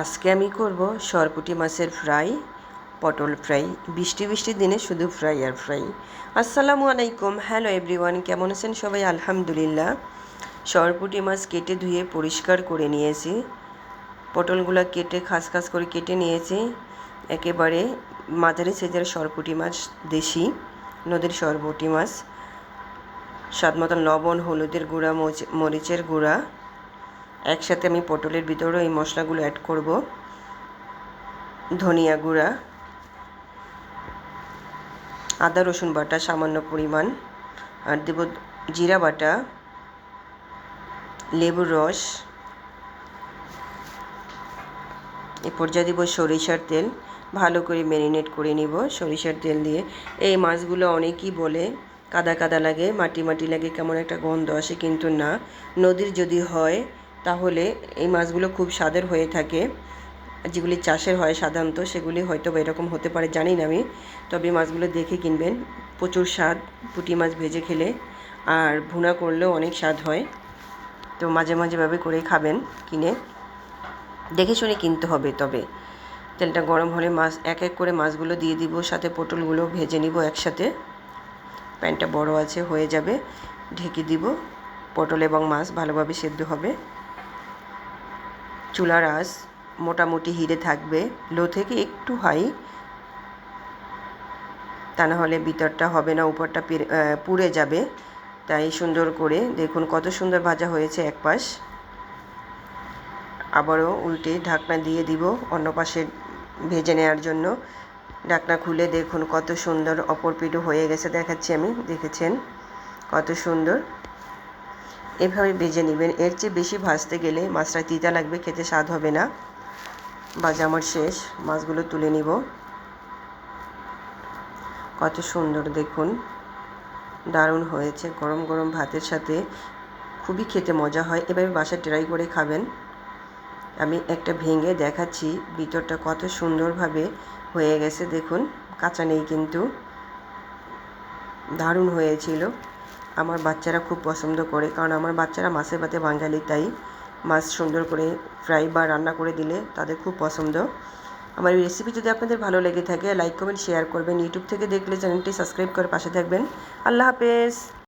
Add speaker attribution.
Speaker 1: আজকে আমি করব সরপুঁটি মাছের ফ্রাই, পটল ফ্রাই, বৃষ্টি বৃষ্টির দিনে শুধু ফ্রাই আর ফ্রাই। আসসালামু আলাইকুম। হ্যালো এভরিওয়ান, কেমন আছেন সবাই? আলহামদুলিল্লাহ। সরপুটি মাছ কেটে ধুয়ে পরিষ্কার করে নিয়েছি। পটলগুলো কেটে খাস খাস করে কেটে নিয়েছি। একেবারে মাঝারি সাইজের সরপুটি মাছ, দেশি নদীর সরপুঁটি মাছ। স্বাদ মতন লবণ, হলুদের গুঁড়া মরিচের গুঁড়া একসাথে আমি পটলের ভিতরেও এই মশলাগুলো অ্যাড করব। ধনিয়া গুঁড়া, আদা, রসুন বাটা, সামান্য পরিমাণ, আর দেব জিরা বাটা, লেবুর রস, এ পর্যায়ে দিব সরিষার তেল। ভালো করে ম্যারিনেট করে নিব সরিষার তেল দিয়ে। এই মাছগুলো অনেকেই বলে, কাদা কাদা লাগে, মাটি মাটি লাগে, কেমন একটা গন্ধ আসে কিন্তু না। নদীর যদি হয় তাহলে এই মাছগুলো খুব স্বাদের হয়ে থাকে। যেগুলি চাষের হয় সাধারণত, সেগুলি হয়তো বা এরকম হতে পারে, জানি না আমি। তবে মাছগুলো দেখে কিনবেন। প্রচুর স্বাদ, পুঁটি মাছ ভেজে খেলে। আর ভুনা করলেও অনেক স্বাদ হয়। তো মাঝে মাঝেভাবে করে খাবেন, কিনে। দেখে শুনে কিনতে হবে তবে। তেলটা গরম হলে মাছ, এক এক করে মাছগুলো দিয়ে দিব, সাথে পটলগুলো ভেজে নিব একসাথে। প্যানটা বড় আছে, হয়ে যাবে। ঢেকে দিব। পটল এবং মাছ ভালোভাবে সেদ্ধ হবে। চুলার আঁচ মোটামুটি হিরে থাকবে। লো থেকে একটু হাই। তা না হলে ভিতরটা হবে না, উপরটা পুড়ে যাবে। তাই সুন্দর করে দেখুন কত সুন্দর ভাজা হয়েছে এক পাশ। আবারও উল্টে ঢাকনা দিয়ে দিব অন্য পাশে ভেজে নেওয়ার জন্য। ঢাকনা খুলে দেখুন কত সুন্দর অপর হয়ে গেছে দেখাচ্ছি আমি, দেখেছেন? কত সুন্দর। এভাবে ভেজে নেবেন। এর চেয়ে বেশি ভাজতে গেলে মাছটা তিতা লাগবে, খেতে স্বাদ হবে না। ভাজা আমার শেষ। মাছগুলো তুলে নিব। কত সুন্দর দেখুন। দারুণ হয়েছে। গরম গরম ভাতের সাথে খুবই খেতে মজা হয়। এভাবে বাসায় ট্রাই করে খাবেন। আমি একটা ভেঙে দেখাচ্ছি। ভিতরটা কত সুন্দরভাবে হয়ে গেছে। দেখুন, কাঁচা নেই কিন্তু। দারুণ হয়েছিল। আমার বাচ্চারা খুব পছন্দ করে, কারণ আমার বাচ্চারা মাছে ভাতে বাঙালি, তাই মাছ সুন্দর করে ফ্রাই বা রান্না করে দিলে তাদের খুব পছন্দ। আমার এই রেসিপি যদি আপনাদের ভালো লেগে থাকে লাইক কমেন্ট শেয়ার করবেন। ইউটিউব থেকে দেখলে চ্যানেলটি সাবস্ক্রাইব করে পাশে থাকবেন। আল্লাহ হাফেজ।